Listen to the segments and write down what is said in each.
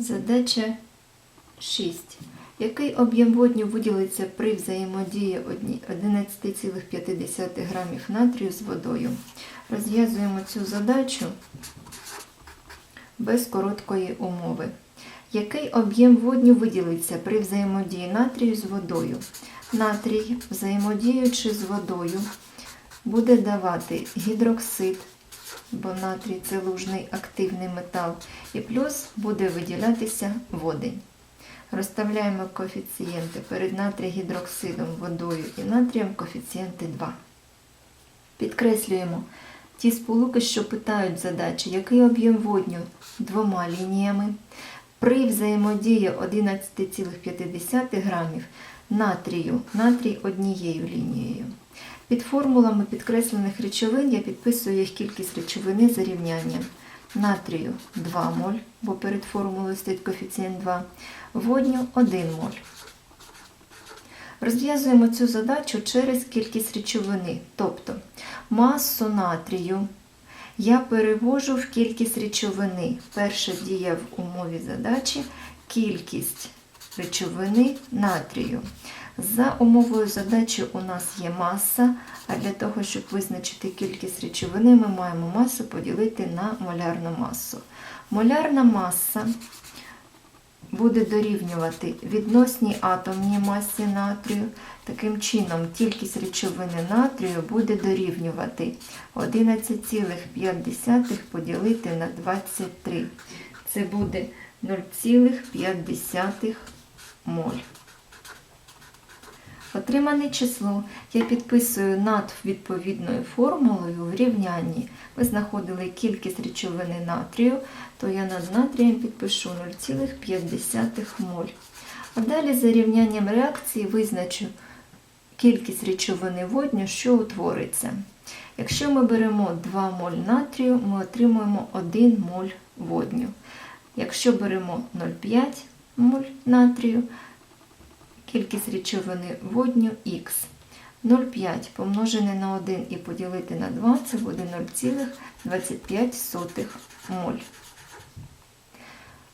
Задача 6. Який об'єм водню виділиться при взаємодії 11,5 грамів натрію з водою? Розв'язуємо цю задачу без короткої умови. Який об'єм водню виділиться при взаємодії натрію з водою? Натрій, взаємодіючи з водою, буде давати гідроксид, бо натрій це лужний активний метал, і плюс буде виділятися водень. Розставляємо коефіцієнти перед натрій-гідроксидом, водою і натрієм коефіцієнти 2. Підкреслюємо ті сполуки, що питають задачі, який об'єм водню двома лініями. При взаємодії 11,5 грамів натрію, натрій однією лінією. Під формулами підкреслених речовин я підписую їх кількість речовини за рівнянням. Натрію 2 моль, бо перед формулою стоїть коефіцієнт 2, водню 1 моль. Розв'язуємо цю задачу через кількість речовини, тобто масу натрію я перевожу в кількість речовини. Перша дія в умові задачі кількість речовини натрію. За умовою задачі у нас є маса, а для того, щоб визначити кількість речовини, ми маємо масу поділити на молярну масу. Молярна маса буде дорівнювати відносній атомній масі натрію. Таким чином, кількість речовини натрію буде дорівнювати 11,5 поділити на 23. Це буде 0,5 моль. Отримане число я підписую над відповідною формулою в рівнянні. Ми знаходили кількість речовини натрію, то я над натрієм підпишу 0,5 моль. А далі за рівнянням реакції визначу кількість речовини водню, що утвориться. Якщо ми беремо 2 моль натрію, ми отримуємо 1 моль водню. Якщо беремо 0,5 моль натрію, кількість речовини водню х. 0,5 помножене на 1 і поділити на 2 це буде 0,25 моль.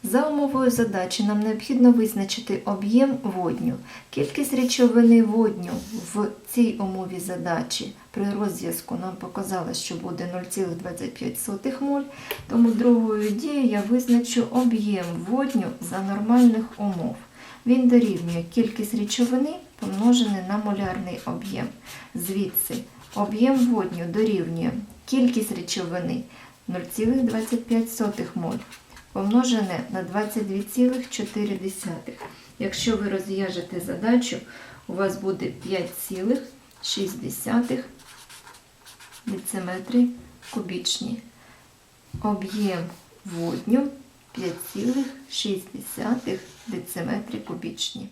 За умовою задачі нам необхідно визначити об'єм водню. Кількість речовини водню в цій умові задачі при розв'язку нам показала, що буде 0,25 моль, тому другою дією я визначу об'єм водню за нормальних умов. Він дорівнює кількість речовини помножене на молярний об'єм. Звідси об'єм водню дорівнює кількість речовини 0,25 моль помножене на 22,4. Якщо ви розв'яжете задачу, у вас буде 5,6 дециметри кубічні. Об'єм водню 5,6 дециметри кубічні.